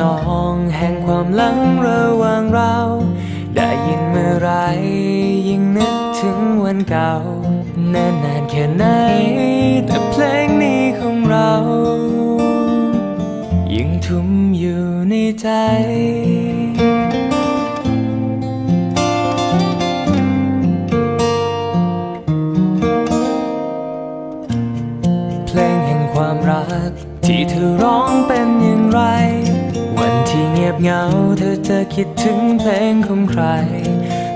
นองแห่งความหลังระหว่างเรา ได้ยินเมื่อไรยิ่งนึกถึงวันเก่านานนานแค่ไหน แต่เพลงนี้ของเรา ยิ่งทุ่มอยู่ในใจเพลงแห่งความรัก ที่เธอร้องเป็นอย่างไรวันที่เงี ยบเหงาเธอจะคิดถึงเพลงของใคร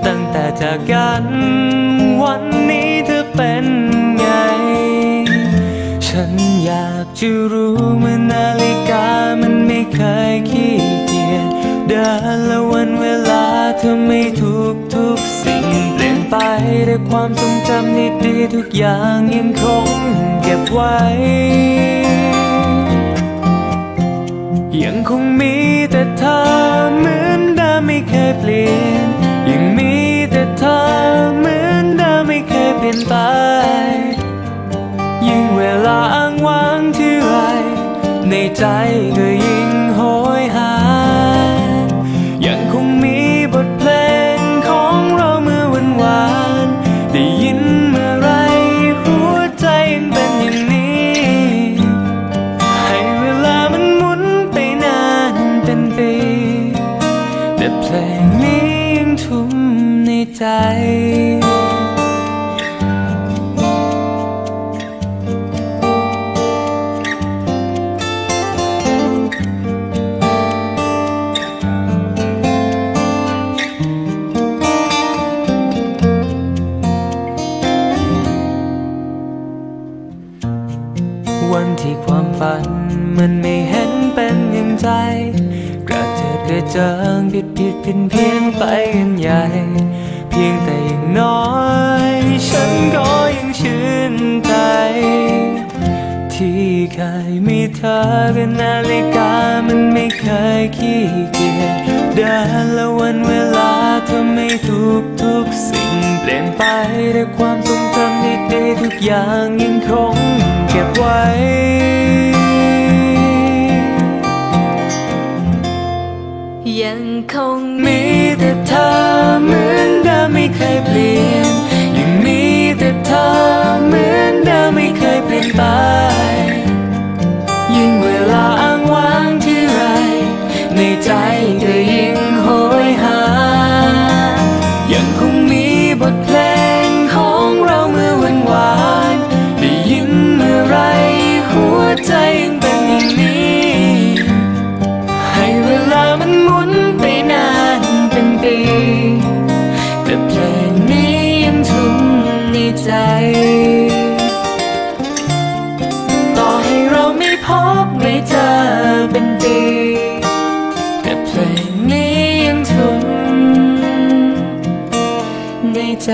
ตั้งแต่จากกันวันนี้เธอเป็นไง ฉันอยากจะรู้เมื่อนาฬิกามันไม่เคยขี้เกียจเดินและวันเวลาเธอไม่ทุกทุกสิ่งเปลี่ยนไปแต่ความทรงจำดีๆทุกอย่างยังคงเก็บไว้ นไป ยิ่งเวลาอ้างว้างที่ไร ในใจก็ยิ่งโหยหา ยังคงมีบทเพลงของเราเมื่อวันวาน ได้ยินเมื่อไรหัวใจยังเป็นอย่างนี้ ให้เวลามันหมุนไปนานเป็นปีแต่เพลงนี้ยังทุ่มในใจ ฝัน มันไม่เห็นเป็นอย่างใจ กระเจิดกระเจิงผิดผิดเพี้ยนเพี้ยนไปกันใหญ่ เพียงแต่อย่างน้อย ฉันก็ยังชื่นใจ ที่เคยมีเธอกับนาฬิกามันไม่เคยขี้เกียจเดินและวันเวลาเธอไม่ทุกทุกสิ่งเปลี่ยนไปแต่ความทรงจำดีๆทุกอย่างยังคงเก็บไว้ ใจต่อให้เราไม่พบไม่เจอเป็นปีแต่เพลงนี้ยังทุ่มในใจ